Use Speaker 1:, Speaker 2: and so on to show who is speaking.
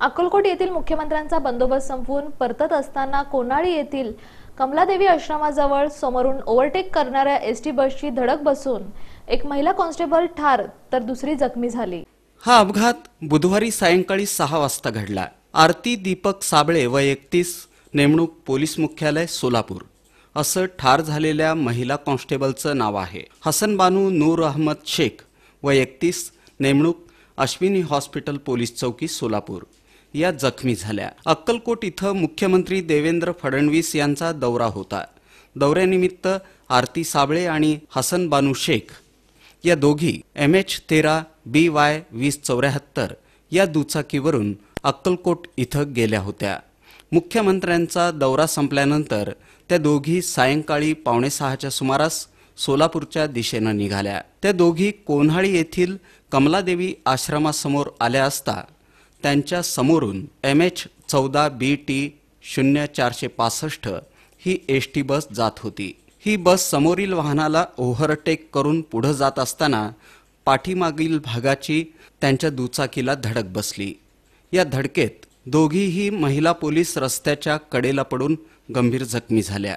Speaker 1: अक्कलकोट येथील मुख्यमंत्र्यांचा बंदोबस्त संपवून परतत असताना कोनाळी येथील कमलादेवी आश्रमाजवळ समोरून ओव्हरटेक करणाऱ्या एस टी बसची धडक बसून एक महिला कॉन्स्टेबल ठार तर दुसरी जखमी झाली.
Speaker 2: हा अपघात बुधवारी सायंकाळी सहा वाजता घडला. आरती दीपक साबळे व एकतीस नेमणूक पोलीस मुख्यालय सोलापूर. असं ठार झालेल्या महिला कॉन्स्टेबलचं नाव आहे. हसन बानू नूर अहमद शेख व एकतीस नेमणूक अश्विनी हॉस्पिटल पोलीस चौकी सोलापूर. या जखमी झाल्या. अक्कलकोट इथं मुख्यमंत्री देवेंद्र फडणवीस यांचा दौरा होता. दौऱ्यानिमित्त आरती साबळे आणि हसन बानू शेख या दोघी एम एच तेरा बी वाय वीस चौऱ्याहत्तर या दुचाकीवरून अक्कलकोट इथं गेल्या होत्या. मुख्यमंत्र्यांचा दौरा संपल्यानंतर त्या दोघी सायंकाळी पावणेसहाच्या सुमारास सोलापूरच्या दिशेनं निघाल्या. त्या दोघी कोन्हाळी येथील कमलादेवी आश्रमासमोर आल्या असता त्यांच्या समोरून एम एच चौदा बी टी शून्य चारशे पासष्ट ही एस टी बस जात होती. ही बस समोरील वाहनाला ओव्हरटेक करून पुढं जात असताना पाठीमागील भागाची त्यांच्या दुचाकीला धडक बसली. या धडकेत दोघीही महिला पोलीस रस्त्याच्या कडेला पडून गंभीर जखमी झाल्या.